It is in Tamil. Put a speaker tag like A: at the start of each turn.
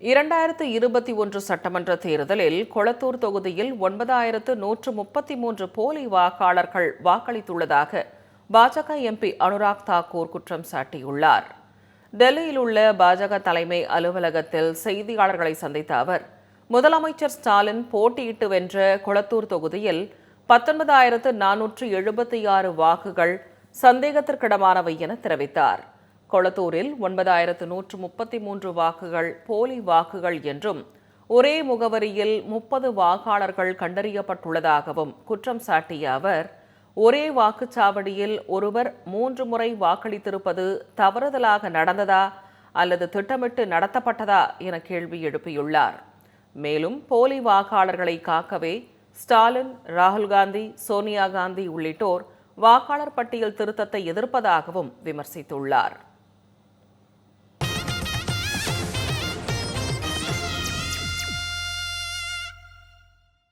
A: இரண்டாயிரத்து இருபத்தி ஒன்று சட்டமன்ற தேர்தலில் கொளத்தூர் தொகுதியில் ஒன்பதாயிரத்து நூற்று முப்பத்தி மூன்று போலி வாக்காளர்கள் வாக்களித்துள்ளதாக பாஜக எம்பி அனுராக் தாக்கூர் குற்றம் சாட்டியுள்ளார். டெல்லியில் உள்ள பாஜக தலைமை அலுவலகத்தில் செய்தியாளர்களை சந்தித்த அவர் முதலமைச்சர் ஸ்டாலின் போட்டியிட்டு வென்ற கொளத்தூர் தொகுதியில் பத்தொன்பதாயிரத்து நானூற்று எழுபத்தி ஆறு வாக்குகள் சந்தேகத்திற்கிடமானவை என தெரிவித்தார். கொளத்தூரில் ஒன்பதாயிரத்து நூற்று முப்பத்தி மூன்று வாக்குகள் போலி வாக்குகள் என்றும் ஒரே முகவரியில் முப்பது வாக்காளர்கள் கண்டறியப்பட்டுள்ளதாகவும் குற்றம் சாட்டிய அவர் ஒரே வாக்குச்சாவடியில் ஒருவர் மூன்று முறை வாக்களித்திருப்பது தவறுதலாக நடந்ததா அல்லது திட்டமிட்டு நடத்தப்பட்டதா என கேள்வி எழுப்பியுள்ளார். மேலும் போலி வாக்காளர்களை காக்கவே ஸ்டாலின் ராகுல் காந்தி சோனியா காந்தி உள்ளிட்டோர் வாக்காளர் பட்டியல் திருத்தத்தை எதிர்ப்பதாகவும் விமர்சித்துள்ளார்.